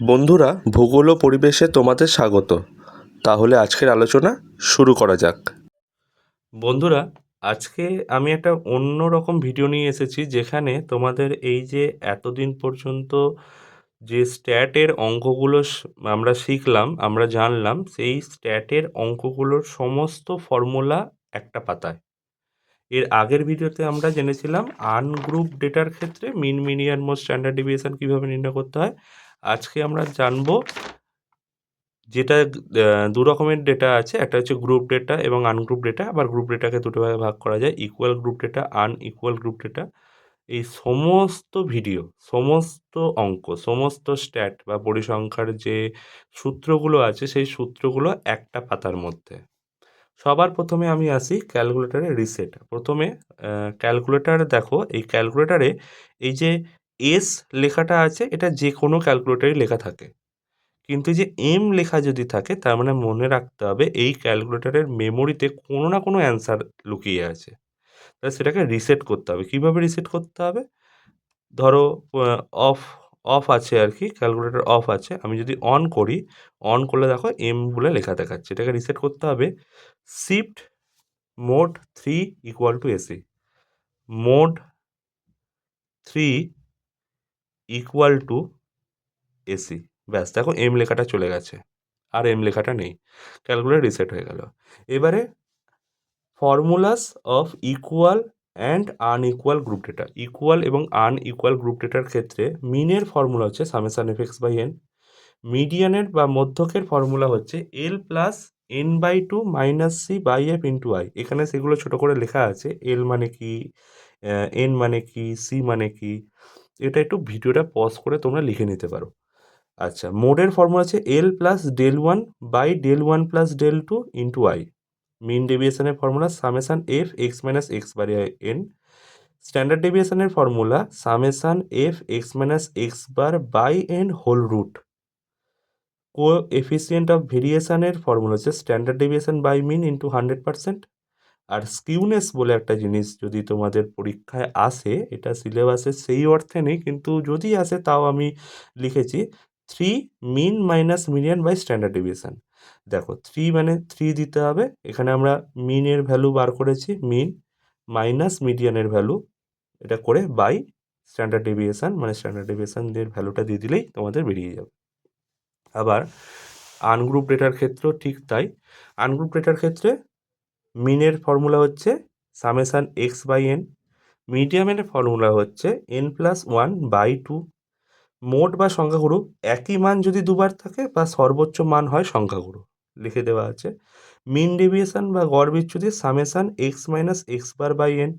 বন্ধুরা, ভূগোল ও পরিবেশে তোমাদের স্বাগত। তাহলে আজকের আলোচনা শুরু করা যাক। বন্ধুরা, আজকে আমি একটা অন্য রকম ভিডিও নিয়ে এসেছি, যেখানে তোমাদের এই যে এতদিন পর্যন্ত যে স্ট্যাটের অঙ্কগুলো আমরা শিখলাম, আমরা জানলাম, সেই স্ট্যাটের অঙ্কগুলোর সমস্ত ফর্মুলা একটা পাতায়। এর আগের ভিডিওতে আমরা জেনেছিলাম আনগ্রুপ ডেটার ক্ষেত্রে মিন মিনিয়ান মোস্ট স্ট্যান্ডার্ড ডিভিয়েশন কীভাবে নির্ণয় করতে হয় আজকে আমরা জানব যেটা দু রকমের ডেটা আছে। একটা হচ্ছে গ্রুপ ডেটা এবং আনগ্রুপ ডেটা আবার গ্রুপ ডেটাকে দুটো ভাগে ভাগ করা যায়। Equal group data unequal group data এই সমস্ত ভিডিও সমস্ত অঙ্ক, সমস্ত স্ট্যাট বা পরিসংখ্যার যে সূত্রগুলো আছে, সেই সূত্রগুলো একটা পাতার মধ্যে। সবার প্রথমে আমি আসি ক্যালকুলেটারে রিসেট প্রথমে ক্যালকুলেটার দেখো। এই ক্যালকুলেটারে এই যে এস লেখাটা আছে, এটা যে কোনো ক্যালকুলেটারই লেখা থাকে। কিন্তু যে এম লেখা যদি থাকে, তার মানে মনে রাখতে হবে এই ক্যালকুলেটারের মেমোরিতে কোনো না কোনো অ্যান্সার লুকিয়ে আছে। তাহলে সেটাকে রিসেট করতে হবে। কীভাবে রিসেট করতে হবে? ধরো অফ অফ আছে আর কি ক্যালকুলেটর অফ আছে। আমি যদি অন করি অন করলে দেখো এম বলে লেখা দেখাচ্ছে। এটাকে রিসেট করতে হবে। Shift mode three equal to AC mode three equal to AC ব্যাস, দেখো এম লেখাটা চলে গেছে, আর এম লেখাটা নেই। ক্যালকুলেটর রিসেট হয়ে গেল। এবারে formulas of equal and unequal group data equal এবং আনইকুয়াল গ্রুপ ডেটার ক্ষেত্রে মিনের ফর্মুলা হচ্ছে summation F X by N মিডিয়ানের বা মধ্যকের ফর্মুলা হচ্ছে L plus N by two minus C by F into I এখানে সেগুলো ছোটো করে লেখা আছে এল মানে কি এন মানে কি সি মানে কি। এটা একটু ভিডিওটা পজ করে তোমরা লিখে নিতে পারো। আচ্ছা মোডের ফর্মুলা আছে L plus del one by del one plus del two into I mean ডেভিয়েশনের formula summation F X minus X by N standard ডেভিয়েশনের formula summation F X minus X bar by N whole root coefficient of ভেরিয়েশনের formula হচ্ছে standard deviation by mean into hundred percent R skewness বলে একটা জিনিস যদি তোমাদের পরীক্ষায় আসে, এটা সিলেবাসে সেই অর্থে নেই, কিন্তু যদি আসে তাও আমি লিখেছি three mean minus median by standard deviation দেখো থ্রি মানে থ্রি দিতে হবে, এখানে আমরা মিনের ভ্যালু বার করেছি মিন মাইনাস মিডিয়ানের ভ্যালু এটা করে বাই স্ট্যান্ডার্ড ডেভিয়েশন মানে স্ট্যান্ডার্ড ডেভিয়েশনের ভ্যালুটা দিয়ে দিলেই তোমাদের বেরিয়ে যাবে। আবার আনগ্রুপ ডেটার ক্ষেত্রেও ঠিক তাই, আনগ্রুপ ডেটার ক্ষেত্রে মিনের ফর্মুলা হচ্ছে সামেসান এক্স বাই এন মিডিয়ামের ফর্মুলা হচ্ছে N plus one by two মোট বা সংখ্যাগুরু একই মান যদি দুবার থাকে বা সর্বোচ্চ মান হয় সংখ্যাগুরু, লিখে দেওয়া আছে। মিন ডেভিয়েশন বা গড় বিচ্যুতি summation X minus X bar by N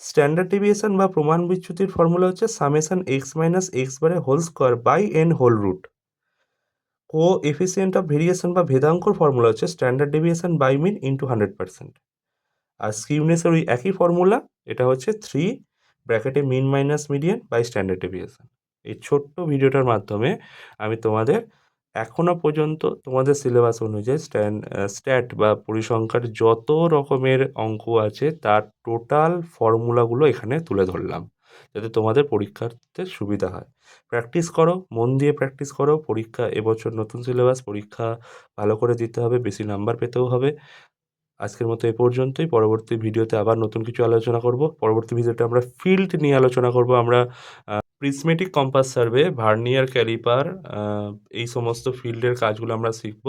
standard deviation বা প্রমাণ বিচ্যুতির ফর্মুলা হচ্ছে সামেসান এক্স মাইনাস এক্স বারের whole square by N whole root coefficient of variation বা ভেদাঙ্কর ফর্মুলা হচ্ছে standard deviation by mean into hundred percent. আর স্কিউনেসের ওই একই ফর্মুলা, এটা হচ্ছে থ্রি ব্র্যাকেটে mean minus median by standard deviation. এই ছোট্ট ভিডিওটার মাধ্যমে আমি তোমাদের এখনও পর্যন্ত তোমাদের সিলেবাস অনুযায়ী স্ট্যান্ড স্ট্যাট বা পরিসংখ্যার যত রকমের অঙ্ক আছে, তার টোটাল ফর্মুলাগুলো এখানে তুলে ধরলাম। যাতে তোমাদের পরীক্ষাতে সুবিধা হয়। প্র্যাকটিস করো, মন দিয়ে প্র্যাকটিস করো, পরীক্ষা, এবছর নতুন সিলেবাস পরীক্ষা ভালো করে দিতে হবে, বেশি নাম্বার পেতেও হবে। আজকের মতো এ পর্যন্তই। পরবর্তী ভিডিওতে আবার নতুন কিছু আলোচনা করব। পরবর্তী ভিডিওতে আমরা ফিল্ড নিয়ে আলোচনা করব। আমরা prismatic compass survey vernier calliper এই সমস্ত ফিল্ডের কাজগুলো আমরা শিখব।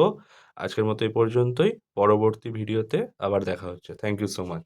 আজকের মতো এ পর্যন্তই। পরবর্তী ভিডিওতে আবার দেখা হচ্ছে। Thank you so much